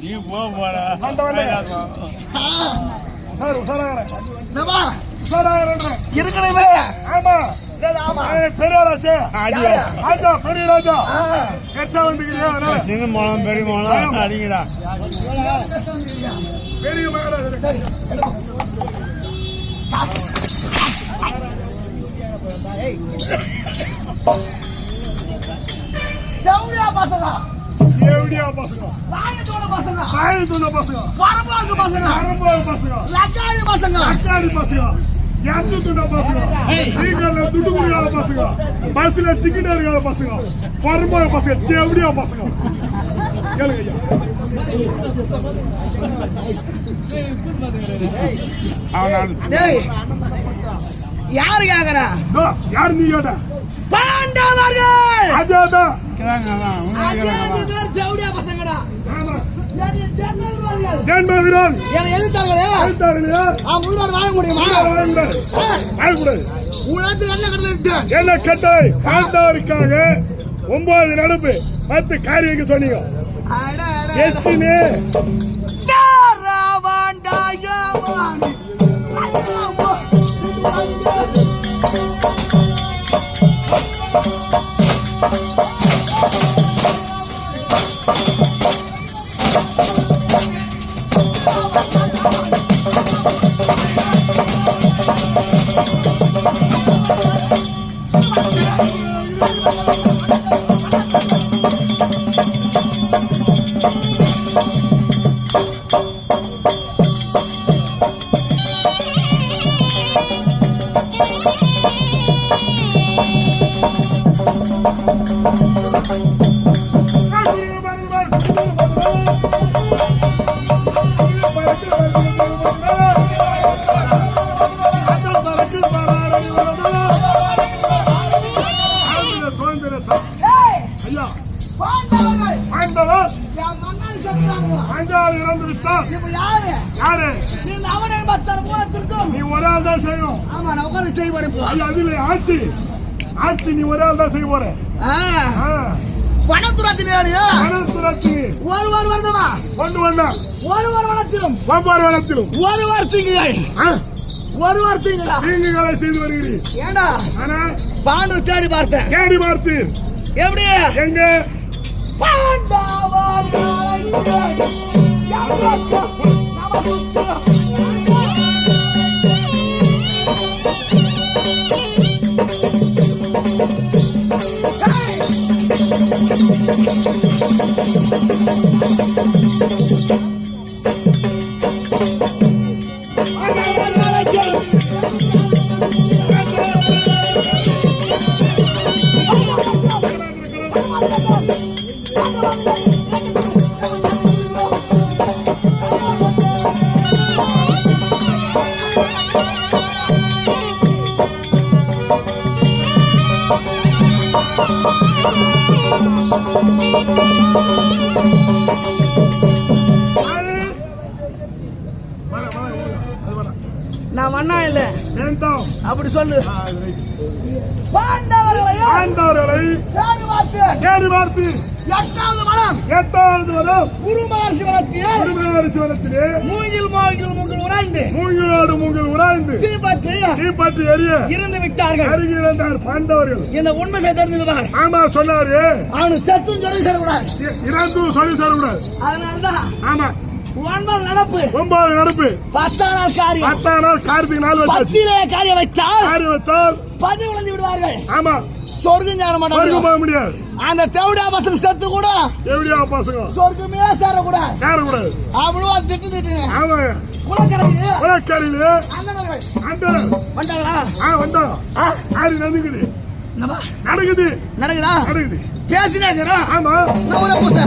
நீ போற சார் உஷாராக என்னப்பா? உஷாராக இருக்கணுமே. ஆமா. சரி, ஆமா. அடியா ராஜா பெரிய ராஜா வந்துக்கிறியா சின்ன பெரிய மோளம் அடிங்கடா. பெரிய. தேவடியா பசங்க. எப்படியா பசங்க. ராயத்தோட பசங்க. காயத்துள்ள பசங்க. பரம்பாக்கு பசங்க. அரும்பாய் பசங்க. லக்காரி பசங்க. அக்காடி பசங்க? நீங்கள்ல துட்டு குடிக்காத பசங்க. பஸ்ல டிக்கெட் எடுக்காத பசங்க. பரும்பாய் பசங்க. எப்படியா பசங்க. கேளுங்க ஐயா. டேய் யாரு கேக்குறா? யார் நீ கேட்ட? பாண்டவர்கள்! அதான் அதே அஞ்சு பேர் தேவடியா பசங்கடா. ஜென்மகிரான் என்னை எதிர்த்தாங்களே அழுத்தாருலையா அவன் உள்ளார வாழ முடியுமா? வாழக்கூடாது. உனக்கு என்ன விட்டேன் என்ன கட்டாய் பாண்டவருக்காக ஒன்பது நடப்பு பத்து காரியம் சொன்னீங்க. அட, அட, ஐயா பாண்டவர்கள். இறந்து விட்டார் யாரு யாரு அவனை பத்தர் மூலத்திற்கும் நீ ஒரு ஆள் தான் செய்யணும் ஆமா நான் உட்கார்ந்து செய்வார் ஐயா அதுல ஆட்சி ஆட்சி நீ ஒரு ஆள் தான் செய்ய ஒருவர் வருதமா ஒருவர் வனத்திலும் ஒருவர் ஆ, ஒருவர் திங்களா தீங்குகளை செய்து வருகிறீர் ஏண்டா? ஆனா பாண்டு தேடி பார்த்தேன். கேடி பார்த்தீர். எப்படி? எங்க? பாண்டவர் எவருக்கு அப்படி சொல்லு. ஆண்டவர்களை தேடி பார்த்து எட்டாவது மனம் எட்டாவது வரம் குருமகர்ஷி வளர்த்திய திருமணி வனத்திலே மூங்கில் மூங்கில் மூங்கில் உராய்ந்து. மூங்கிலோடு மூங்கில் உராய்ந்து. தீபற்றி தீப்பற்றி எரிய இருந்து விட்டார்கள். அருகிருந்தார் பாண்டவர்கள். இந்த உண்மை தெரிஞ்சது பார். ஆமா சொன்னாரு. அவனு செத்தும் சொல்லி சொல்லக்கூடாது இ- இறந்து சொல்லி தரக்கூடாது. அதனாலதான் ஆமா. ஒன்பது நடப்பு. ஒன்பது நடப்பு. பத்தாம் நாள் காரியம். பத்தாம் நாள் கார்த்திகை நாள் பத்திலே காரியம் வைத்தால் காரி வைத்தால் பதிவு விழுந்து விடுவார்கள். ஆமா. சொர்க்கம் சேர மாட்டாங்க போக முடியாது. அந்த தேவடா பசங்க செத்து கூட எப்படியா பசங்க சொர்க்கமே சேரக்கூடாது. சேரக்கூடாது. அது திட்டு திட்டு ஆமா. குலக்கரைக்கு உலக்கரையிலே அண்ணனர்கள். அந்த வந்தாங்களா ஆ வந்தோம். ஆ, ஆடி நடக்குது. நடக்குது. நடக்குதா? பேசினே இருக்கிறோம். ஆமா. ஒரு பூசை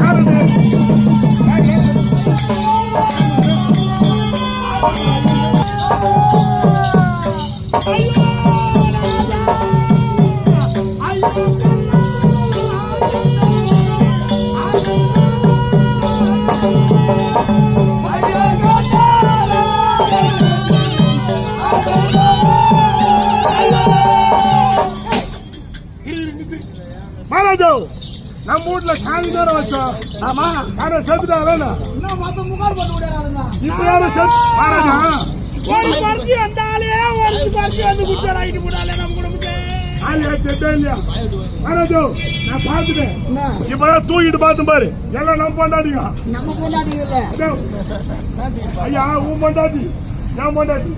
நம்ம வீட்டுல காலி தானே வச்சோம் ஆமா யாரும் செத்துட்டாங்களா இப்ப யாரும் ஒரு பருத்தி வந்தாலே ஒரு பருத்தி வந்து குடிச்சார்? ஆகிட்டு போனாலே நம்ம குடும்பத்தை நான் பார்த்துட்டேன். என்ன? இப்பதான் தூக்கிட்டு பார்த்து பாரு. எல்லாம் நம்ம பொண்டாட்டிங்க. நம்ம கொண்டாடிக்கல இதோ. ஐயா உன் பொண்டாட்டி. என் பொண்டாட்டி.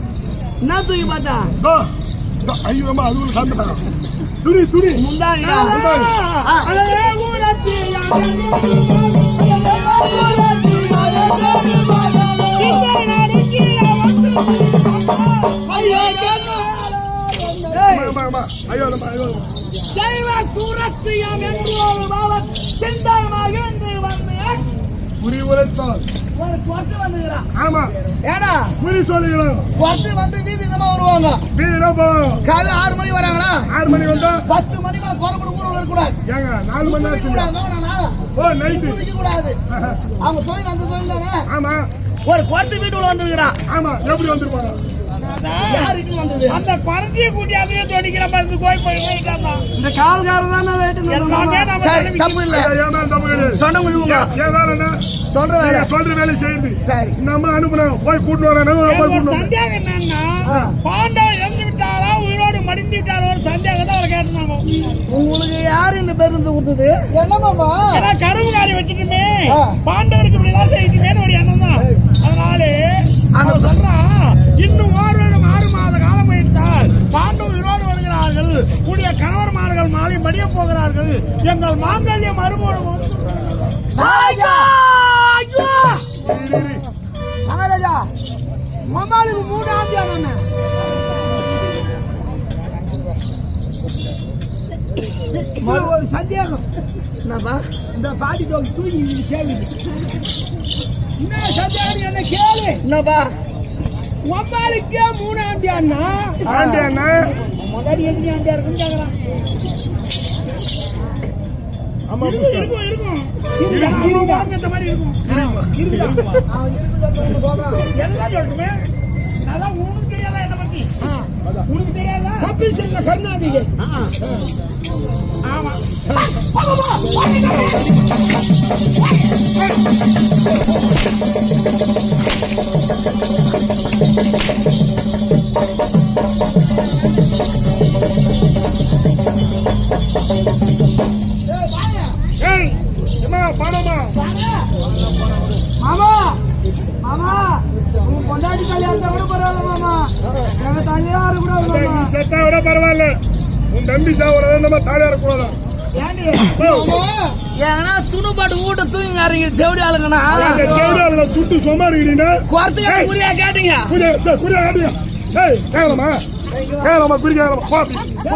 என்ன தூக்கி பார்த்தா. ஐயோ அம்மா அது ஒரு சாப்பிட்டாங்க துணி. துணி தெய்வ கூரத்தியம் என்று ஒரு பாவம். சிந்தமாக இருந்து வந்து குறி உரைத்தால் ஒரு கொத்து வந்துக்கிறான். ஆமா. ஏடா? குறி சொல்லுகிறோம் கொத்து வந்து வீதி தான் வருவாங்க. வீரா போவோம் காலைல ஆறு மணி வராங்களா? ஆறு மணி வந்தா. பத்து மணிக்கு மேல குறை கூட ஊரில் இருக்கக்கூடாது. ஏங்க நாலு மணி ஆச்சு கூடாது ஓ நைட்டு. குடிக்க கூடாது அவங்க தொழில் அந்த தொழில் தானே ஆமா. ஒரு கொத்து வீட்டுக்குள்ள வந்துருக்கிறான் ஆமா எப்படி வந்துருப்பாங்க அந்த பருத்தியை கூட்டி அப்படியே தொடிக்கிற மருந்து போய் போய் இந்த கால்காரர் தானே தப்பு இல்ல. ஐயா, ஏன் மேல தப்பு கிடையாது? சொன்ன முடியுங்க ஏன் வேலை என்ன? சொல்ற வேலை. சொல்ற செய்யுது. சரி. நம்ம அனுப்புனோம் போய் கூட்டு வரேன். போய் கூட்டு சந்தேகம் என்னன்னா பாண்டவர் இறந்து விட்டாரா உயிரோடு மடிந்து விட்டாரா ஒரு சந்தேகம் தான் அவர் கேட்டாங்க உங்களுக்கு யாரு இந்த பேருந்து கொடுத்தது? என்னமாமா ஏன்னா கருவு காரி வச்சுட்டுமே. பாண்டவருக்கு இப்படி எல்லாம் செய்யுதுமேனு ஒரு எண்ணம் தான் அதனால அவன் சொல்றான் இன்னும் ஓரிடம் ஆறு மாத காலம் வைத்தால் பாண்டவர் உயிரோடு வருகிறார்கள் கூடிய கணவர் மார்கள் மாலை மடிய போகிறார்கள் எங்கள் மாங்கல்யம் மறுபோடுவோம் மகாராஜா மம்மாளுக்கு மூணு ஆம்பியா நான் ஒரு சந்தேகம். இந்த பாட்டி தோல் தூக்கி கேள்வி. என்ன சந்தேகம்? என்ன கேளு. என்னப்பா? மம்மாளுக்கே மூணு ஆம்பியான்னா ஆண்டி அண்ணா முன்னாடி எத்தனை ஆண்டியா இருக்குன்னு கேக்குறான். அம்மா இருக்கும். இருக்கும் இந்த மாதிரி இருக்கும். எல்லாம் சொல்லட்டுமே. அதான் உனக்கு தெரியாதா என்ன பத்தி? உனக்கு தெரியாதா? கபில் சிங் கருணாநிதி. ஆமா. விட பரவாயில்ல உன் தம்பி சாவர நம்ம தாலியா இருக்கக்கூடாது ஏண்டி ஏன்னா துணுப்பாட்டு ஊட்ட தூங்கி இறங்கி தேவடி ஆளுங்கண்ணா செவிடால சுட்டு சொமாரிக்கிறீங்க குறத்துக்கு புரியா கேட்டீங்க சே, குடியா ஆடியா ஏய் கேளமா கேளமா குடி கேளமா போ அப்படி. போ,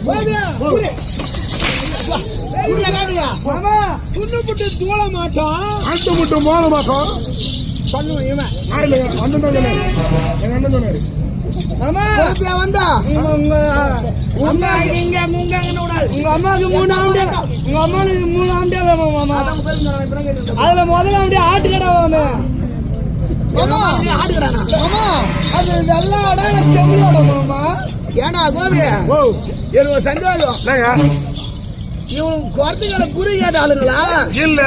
போ, போ. கேட்டீங்க கேட்டீங்க மாமா துணுப்பட்டு தூள மாட்டோம் அண்டு முட்டு மோன மாட்டோம் பண்ணுவோம் இவன் நான் இல்லைங்க அண்ணன் தான் சொன்னாரு எங்க அண்ணன் சொன்னாரு மாமா பொறுத்தியா வந்தா? உங்க அம்மாவுக்கு மூணு ஆண்டு உங்க அம்மாவுக்கு மூணு ஆண்டே அதுல முதல்ல ஆண்டு ஆட்டு கடை மாமா அது வெள்ளாடா செம்மலோட மாமா. ஏடா கோபி? எனக்கு சந்தேகம். இவனுக்கு குறத்துக்களை குறி கேட்ட ஆளுங்களா இல்ல.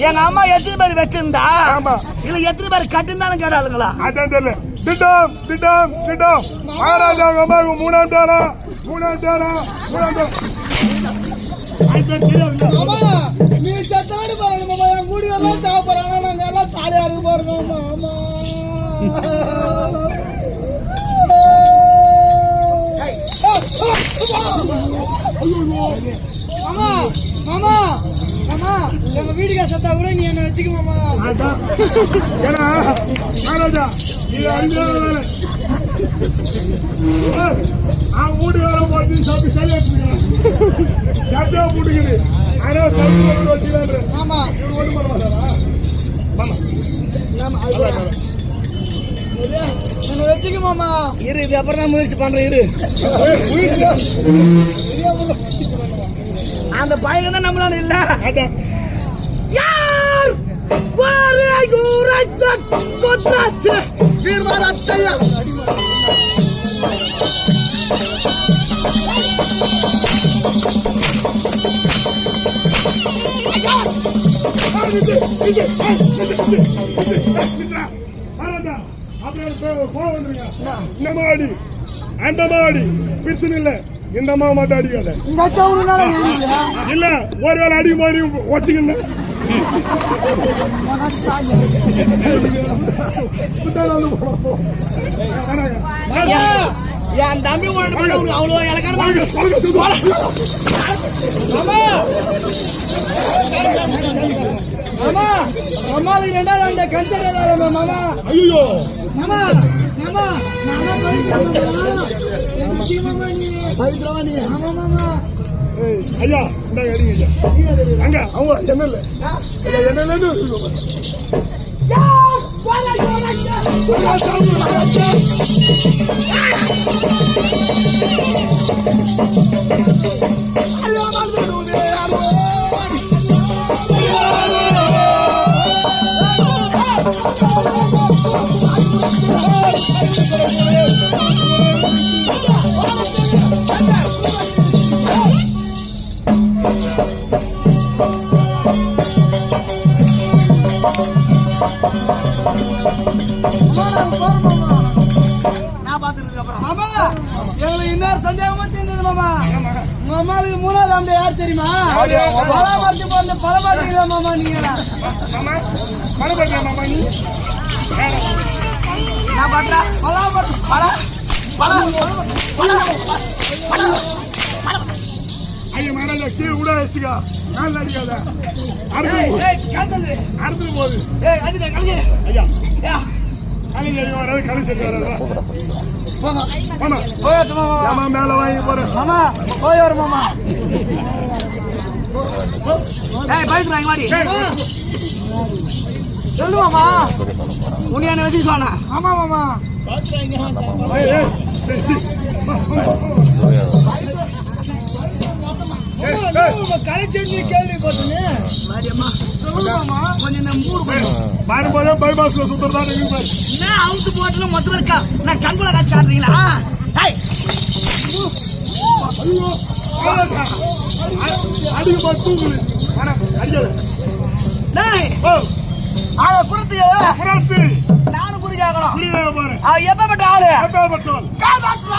எங்க அம்மா எத்தனை பேர் வச்சிருந்தா? ஆமா. இல்ல எத்தனை பேர் கட்டுந்தாலும் கேட்ட ஆளுங்களா அதான் தெரியல திட்டம் திட்டம் திட்டம். மகாராஜா அவங்க அம்மாவுக்கு மூணாம் தேரா மூணாம் தேரா மூணாம் தேரா அது பேர் தெரியாது மாமா நீ செத்தாடு பாருங்க மாமா என் கூடி எல்லாம் தேவைப்படுறாங்க. நாங்க எல்லாம் தாலியா இருக்கு பாருங்க மாமா மாமா மாமா மாமா எங்க வீட்டுக்கு செத்தா கூட நீ என்ன வச்சுக்க மாமா. ஏன்னா மகாராஜா இது அருமையான வேலை. அவன் வீட்டு வேலை போட்டு சாப்பிட்டு சரியா சாப்பிட்டா போட்டுக்குது ஆனா வந்து வச்சுக்கிறாரு மாமா. இவரு ஒண்ணு பண்ண மாட்டாரா. வச்சுக்க மாமா. இரு இது அப்புறம் தான் முயற்சி பண்றேன் இரு. அந்த பையன் தான் நம்மளால இல்ல யார் வாரை குரைத்த சொன்னாத்து வீர்வாரத்தையா இந்த அந்த மாடி பிரச்சனை இல்லை இந்த அம்மா மட்டும் அடிக்காத இந்த சவுனால ஏறியா இல்ல ஒரு வேளை அடி மாதிரி வச்சுக்கணும் என் தம்பி அவ்வளோ இலக்கான மாமா! மாமாவுக்கு ரெண்டாவது அந்த கல்ச்சர் மாமா. ஐயோ. மாமா மாமா பவித்ரவாணி ஆமா மாமா ஐயா இந்த அடிங்க ஐயா அங்க அவங்க பலமாட்டிங்களா மாமா நீங்க மறுபடியும் மாமா நீ? நான் பாட்டா பலாமட்டி பல பல. பல பல ஐயா மேல கீழே கூட வச்சுக்கா. மேல அடிக்காத. அடுத்து அடுத்து போகுது ஐயா. மேல வாங்கி போறேன் மாமா போய் வர மாமா. ஏய் பைக் வாங்கி வாடி சொல்லு மாமா உனியான வச்சு சொன்னா? ஆமா மாமா மூடு மொத்தம் இருக்கா? நான் கண்குள்ள காட்சி காட்டுறீங்களா. அடிக்க போய் ஓ, அத குறித்து புறாத்து. நானும் குறி கேட்கணும் புரியுதா பாரு. அவ எப்பப்பட்ட ஆளு எப்பேற்பட்டவன்? மகாராஜா,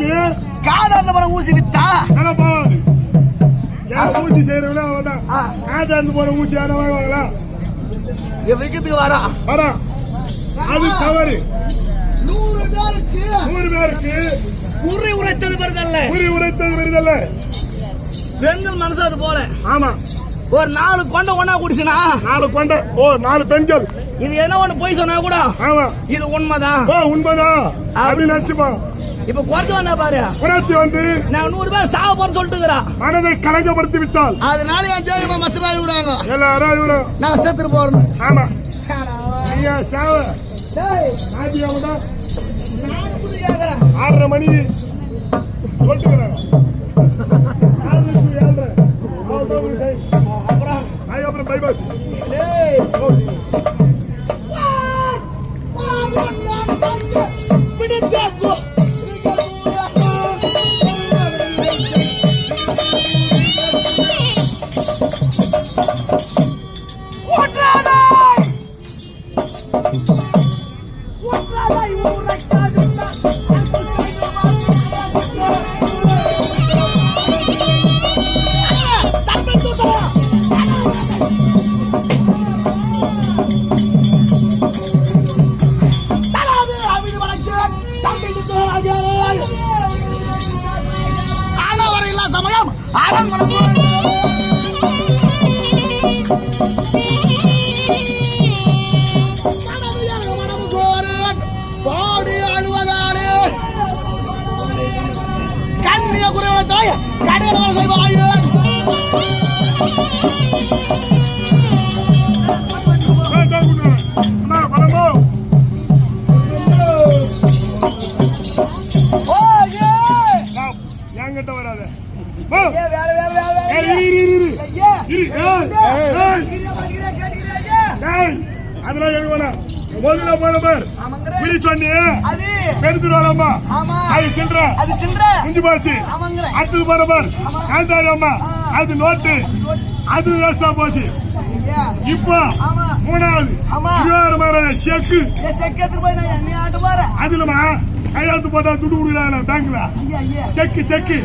இடத்துல காதால போன ஊசி வித்தா. யார் ஊசி செய்யறவனோ அவன்தான். ஆ. ஆட்டாந்து போற ஊசி யாரும் வாங்குவாங்களா? இவன் விக்கிறதுக்கு வரா வரா. அது தவறு. நூறு பேருக்கு. நூறு பேருக்கு. உரை உரைத்தது வருதல்ல குறி உரைத்தது வருதல்ல பெண்கள் மனசு அது போல. ஆமா. ஒரு நாலு கொண்ட ஒண்ணா குடிச்சுனா? நாலு கொண்ட ஓ நாலு பெண்கள். இது என்ன ஒண்ணு போய் சொன்னா கூட? ஆமா. இது உண்மைதான். உண்மைதான். அப்படின்னு நினைச்சுப்பா. இப்ப குறைச்சவனா பாரு குறைச்சி வந்து நான் நூறு பேர் சாவ போறேன்னு சொல்லிட்டு மனதை கலங்கப்படுத்தி விட்டால் அதனால என் ஜெயமா மத்த மாதிரி விடுறாங்க எல்லாரும் விடும் நான் செத்துட்டு போறது ஆமா ஐயா சாவ ஆறரை மணி சொல்லிட்டு அப்புறம் பைபாஸ் பிடிச்சாக்கோ அதெல்லாம் வேணாம். முதல்ல போன பார். பிரி சொன்னி. அது. பெருத்து வரம்மா ஆமா. அது சில்ற. குஞ்சு போச்சு. அடுத்தது போன பார். காந்தாரி அம்மா. அது நோட்டு. அது வேஸ்டா போச்சு. இப்போ ஆமா. மூணாவது. ஆமா. இருபது மாதிரி செக்கு அதுலமா கையாத்து போட்டா துட்டு கொடுக்குறாங்க பேங்க்ல. செக்கு செக்கு.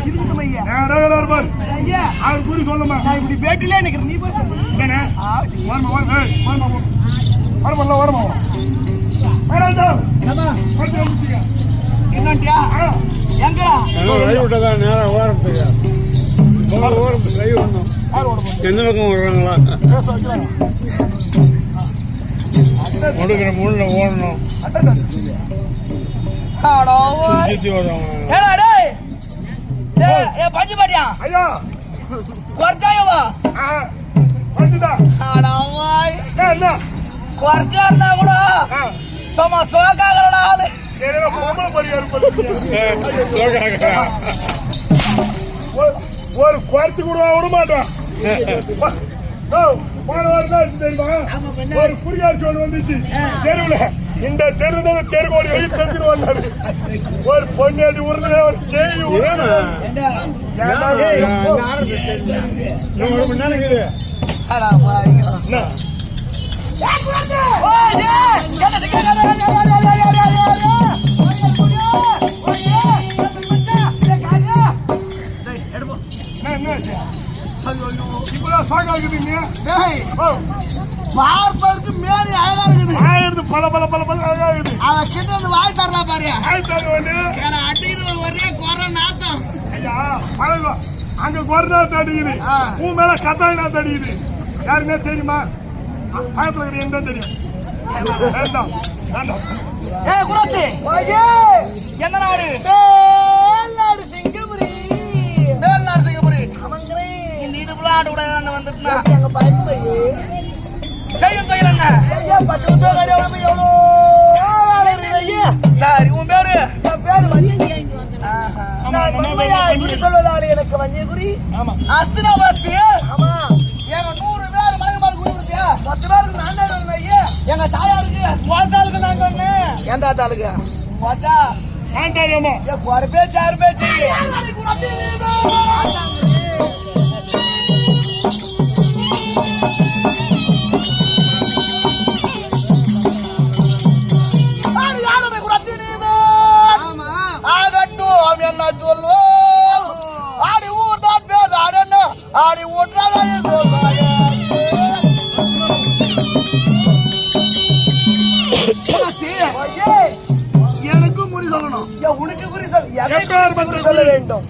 ரெகுலர் பார். அவர் குறி சொல்லுமா இப்படி பேட்டிலே நிக்கிறேன். நீ போய் சொல்லு. ஆ, வரமா வர ஏய் வரமா வரமா வரமா வரமா என்னம்மா? கொஞ்சம் முடிச்சுக்க. என்னன்ட்டியா எங்கடா? கை விட்டதா? நேரம் ஓரத்துக்கு. ஓரத்துக்கு கை விடணும். எந்த பக்கம் பேச வைக்கிறாங்க முள்ள ஓடணும். ஐயா. என்ன? குறைச்சா இருந்தா கூட சும்மா பரிகாரம் பண்ணுறீங்க ஒரு- குறைத்து கூட விட மாட்டோம் ஒரு புரியாட்சி ஒன்று வந்துச்சு. தெருவுல. இந்த தெரு தெருக்கோடி வரைக்கும் தெரிஞ்சுட்டு வந்தாரு. ஒரு பொண்ணாடி உருளை ஒரு கேள்வி உருளை பார்ப்பதற்கு மேரி அழகா இருக்குது ஆயிரத்து பல பல பல பல அழகா இருக்குது அவ கிட்ட வந்து வாய் தர்றா பாரு வந்து ஏன்னா அடிக்கிறது ஒரே குறை நாத்தம் ஐயா அங்க கொரோனா தடிக்குது. ஆ. உன் மேல கத்தாயினா தடிக்குது. யாருமே தெரியுமா? பக்கத்துல இருக்கிற என்ன தெரியும் வேண்டாம் வேண்டாம் ஏ குரத்தி எந்த நாடு? மேல்நாடு சிங்கபுரி மேல்நாடு சிங்கபுரி இந்த இடுப்புல ஆடு கூட வந்துட்டுனா எங்க பயந்து செய்யும் தொழில் என்ன? ஐயா பச்சை உத்தரவாடி எவ்வளவு எவ்வளோ ஐயா. சரி உன் பேரு? பேரு சொல்வதால் எனக்கு ஆமா. ஏன் தாத்தாளுக்கு மோத்தா ஆண்டாரியம்மா ஏ ஒரு பேச்சு ஆறு பேச்சு ஆகட்டும் என்ன சொல்வோம் ஆடி ஊர் தான் பேர் சொல்ல எப்பேர் பண்ற சொல்ல? வேண்டும்.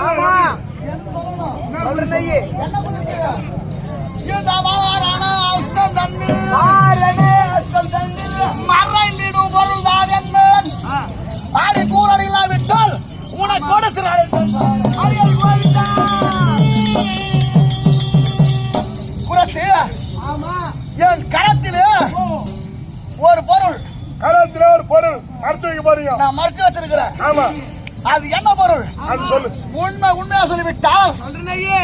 ஆமா. மறைந்திடும் நான் மறைச்சு வச்சிருக்கிறேன். ஆமா. அது என்ன பொருள்? அது சொல்லு. உண்மை உண்மையா சொல்லிவிட்டா? சொல்றேனே.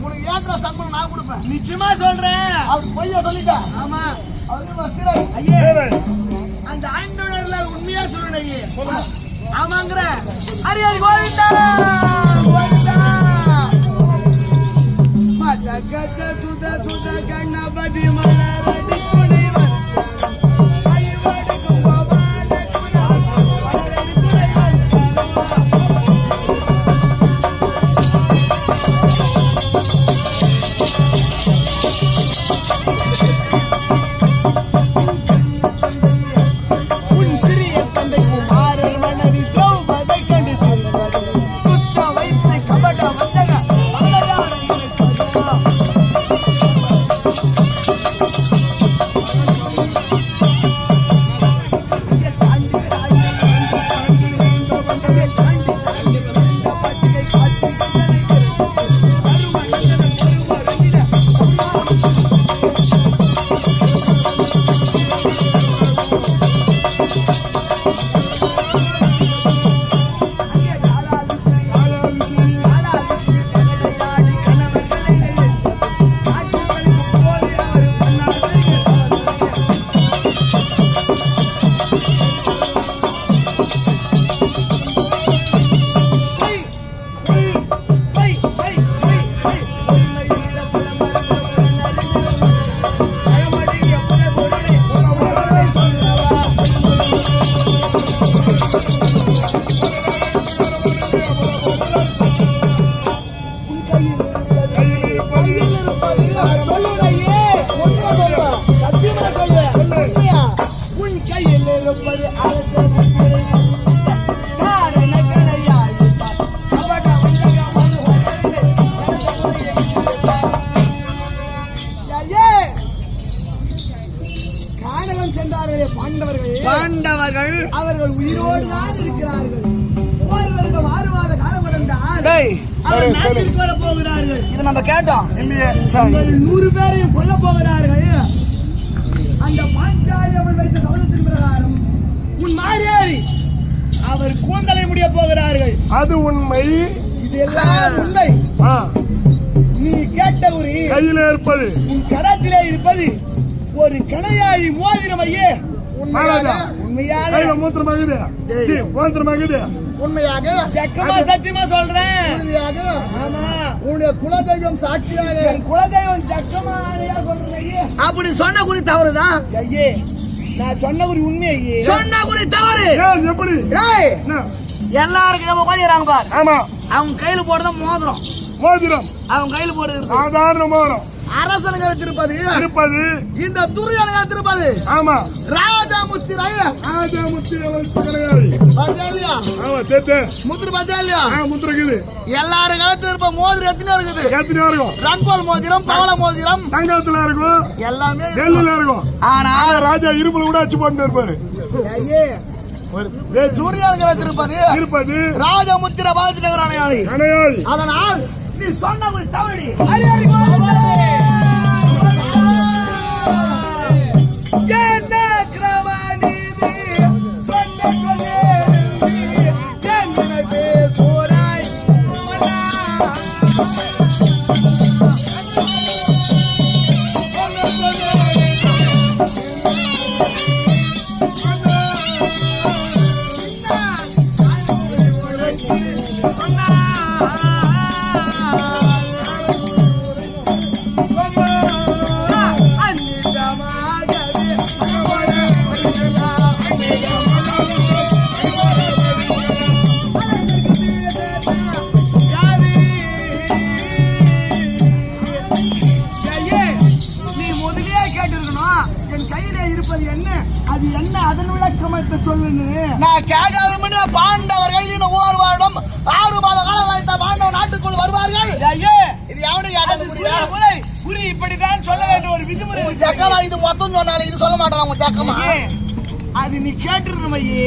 உனக்கு ஏற்ற சம்பளம் நான் கொடுப்பேன். நிச்சயமா சொல்றேன். அவர் பொய்யா சொல்லிட்டேன் ஆமா. அந்த ஆண்டோடர்ல உண்மையா சொல்றேன். ஐயே ஆமாங்கிற. ஹரிஹரி கோவிந்தா கோவிந்தா மத கஜ சுத சுத கணபதி மலரடி துணைவர் அவர் வர போகிறார்கள். இது நம்ம கேட்டோம். இல்லையே நூறு பேரையும் கொல்ல போகிறார்கள். அந்த பாஞ்சாலி அவன் வைத்த சபதத்தின் பிரகாரம் உன் மாறியாரி அவர் கூந்தலை முடிய போகிறார்கள். அது உண்மை. இது எல்லாம் உண்மை. நீ கேட்ட ஒரு கையில இருப்பது. உன் கரத்திலே இருப்பது ஒரு கணையாழி மோதிரம் ஐயே. உண்மையாக மூத்திரமாகுது. மூத்திரமாகுது. உண்மையாக சக்கமா சத்தியமா சொல்றேன். ஆமா. உன்னுடைய குலதெய்வம் சாட்சியாக என் குலதெய்வம் சக்கமா சொல்றேன் அப்படி சொன்ன குறி தவறுதான் ஐயே நான் சொன்ன குறி உண்மை ஐயே. சொன்ன குறி தவறு. எப்படி? ஏய் என்ன? எல்லாருக்கும் நம்ம உட்காந்துறாங்க பாரு ஆமா. அவங்க கையில போடுறத மோதிரம். மோதிரம். அவங்க கையில போடுறது சாதாரணமான அரசனுங்க திருப்பதி. இருப்பது இந்த துரியானுங்க திருப்பதி. ஆமா. ராஜா முத்திரை ராஜா முத்திரை வைத்த கடையாளி பாத்தியா இல்லையா ஆமா தேத்தே முத்திரை பாத்தியா இல்லையா ஆ முத்திரைக்குது எல்லாரும் கழுத்து இருப்ப மோதிரம் எத்தனை இருக்குது? எத்தனையா இருக்கும்? ரங்கோல் மோதிரம் பவள மோதிரம். தங்கத்துல இருக்கும். எல்லாமே. நெல்லுல இருக்கும். ஆனா ராஜா இரும்புல கூட அச்சு போட்டு இருப்பாரு. சூரியானுங்க திருப்பதி. இருப்பது ராஜமுத்திர பாதிச்சுகிறானே கடையாளி அதனால் நீ சொன்ன ஒரு தவறி என்ன? ஜக்கமா அது நீ ஐயே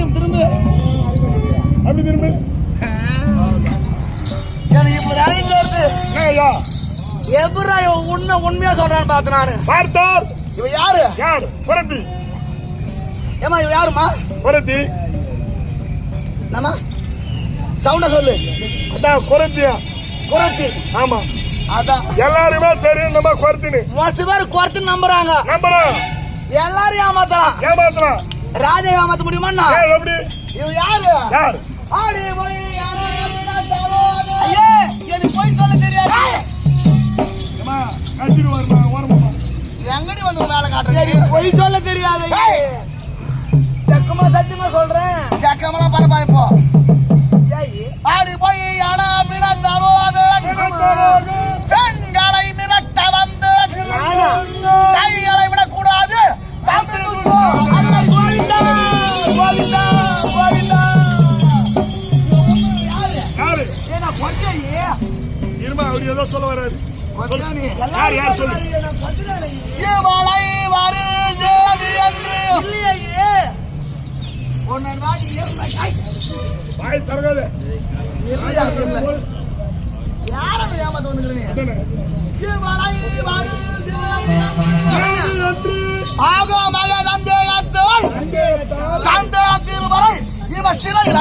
வருத்தம் திரும்ப. அப்படி திரும்பி. எனக்கு இப்ப நினைச்சு வருது ஐயா எப்படா இவன் உண்மை உண்மையா சொல்றான்னு பார்த்து நானு. பார்த்தால் இவன் யாரு? யார்? புரத்தி. ஏமா இவன் யாருமா புரத்தி. நம்ம சவுண்ட சொல்லு. அதான் குரத்தியா குரத்தி ஆமா. அதான். எல்லாருமே தெரியும் நம்ம குரத்தின்னு மொத்த பேர் குரத்தி நம்புறாங்க. நம்பலாம் எல்லாரும் ஏமாத்தலாம். ஏமாத்தலாம். ராஜா ஏமாத்த முடியுமா இவன் யாரு? ஆடி போய். ஐயே, எனக்கு போய் சொல்ல தெரியாது. எங்கடி வந்து பொய் சொல்ல தெரியாது சக்கமா சத்தியமா சொல்றேன். சக்கமெல்லாம் பரப்பா இப்போ ஆடி போய் ஆனா மிரட்டாரோ அது? பெண்களை மிரட்ட வந்து கைகளை விடக்கூடாது. அவர் ஏதோ சொல்ல வர்றாரு யார் யார் சொல்லு இவளை வரு தேவி என்று வாய் திறக்காத யாரும் ஏமாத்த வந்துக்கிறீங்க அதானே. ஆகமாக சந்தேகத்தோடு சந்தேகத்தின் வரை இவன் சிறையில்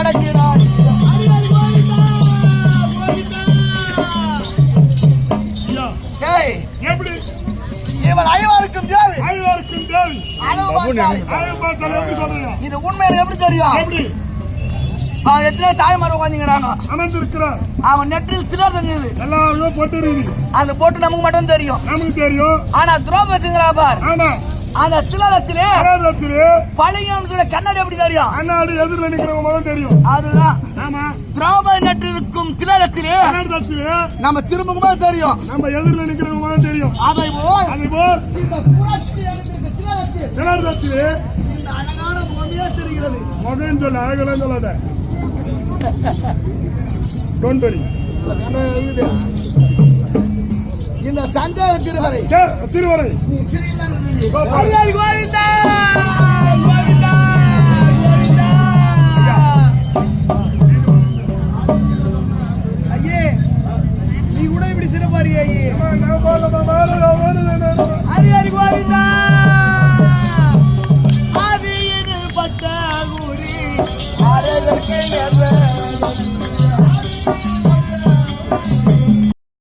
எப்படி? இவன் ஐவருக்கும் தேவை. ஐவர் இருக்கும் தேவி இது உண்மையில எப்படி தெரியும்? அவன் எத்தனை தாய்மார் உட்காந்துங்கிறாங்க அமர்ந்திருக்கிறார். அவன் நெற்றில் சிலர் தங்குது எல்லாரும் போட்டு அந்த போட்டு நமக்கு மட்டும் தெரியும். நமக்கு தெரியும். ஆனா துரோகம் வச்சுங்கிறா பார். ஆனா அந்த சிலரத்திலே கலாச்சாரத்திலே பழிங்கன்னு சொல்ல கண்ணாடி எப்படி தெரியும்? அண்ணாடி எதிரில் நிக்கிறவங்க முதல் தெரியும். அதுதான். ஆமா. திரௌபதி நட்டிருக்கும் திலகத்திலே நம்ம திரும்பவும் போது தெரியும். நம்ம எதிரில் நிக்கிறவங்க முதல் தெரியும். அதை போல் அதே போல் திலகத்தில் இந்த அழகான முகமே தெரிகிறது. மகன் சொல்ல அழகெல்லாம் சொல்லாத. இந்த சந்தேக திருவரை. திருவரை. கோவிந்தா! கோவிந்தா! ஐயே, நீ கூட இப்படி சிறப்பாரியா ஐயே. ஹரி ஹரி கோவிந்தா பட்ட